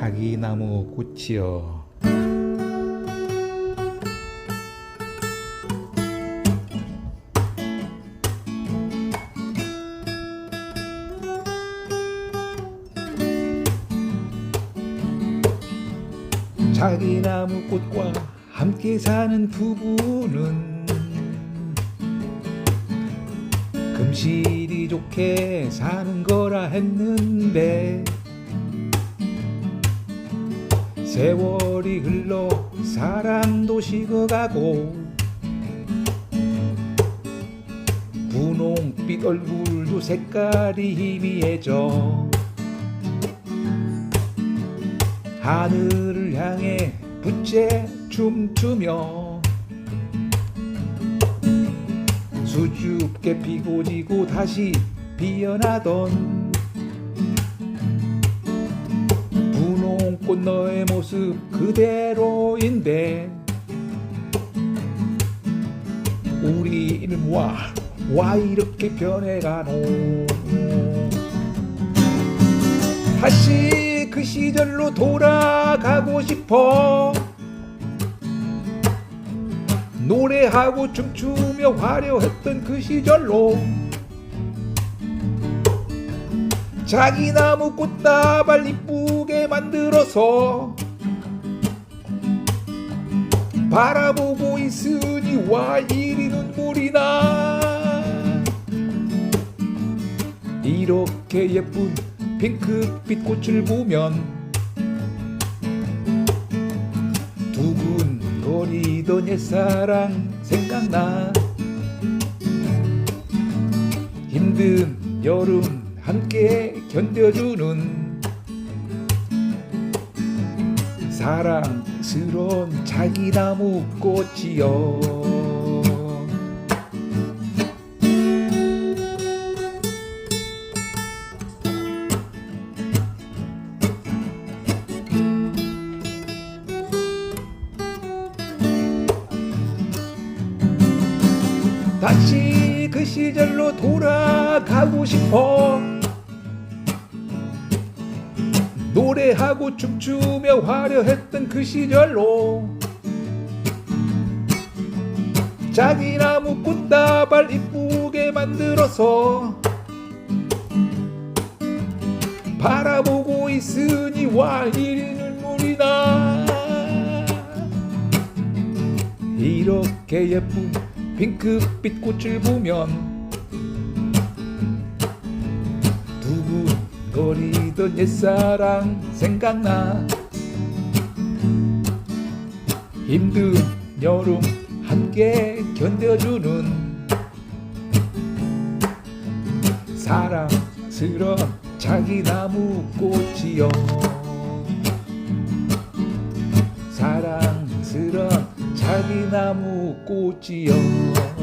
자기 나무 꽃이여. 자기 나무 꽃과 함께 사는 부부는 금실이 좋게 사는 거라 했는데 세월이 흘러 사람도 식어가고 분홍빛 얼굴도 색깔이 희미해져 하늘을 향해 부채 춤추며 수줍게 피고 지고 다시 피어나던 분홍꽃 너의 모습 그대로인데. 우리는 와, 와 이렇게 변해가노. 다시 그 시절로 돌아가고 싶어. 노래하고 춤추며 화려했던 그 시절로. 자기 나무 꽃다발 이쁘 게 만들어서 바라보고 있으니 와 이리 눈물이 나. 이렇게 예쁜 핑크빛 꽃을 보면 두근거리던 옛사랑 생각나. 힘든 여름 함께 견뎌주는 사랑스러운 자기나무 꽃이여. 다시 그 시절로 돌아가고 싶어 노래하고 춤추며 화려했던 그 시절로 자기 나무 꽃다발 이쁘게 만들어서 바라보고 있으니 와 이리 눈물이 나 이렇게 예쁜 핑크빛 꽃을 보면 두근거리던 옛사랑 생각나. 힘든 여름 함께 견뎌주는 사랑스런 자기 나무 꽃이여. 사랑스런 자기 나무 꽃이여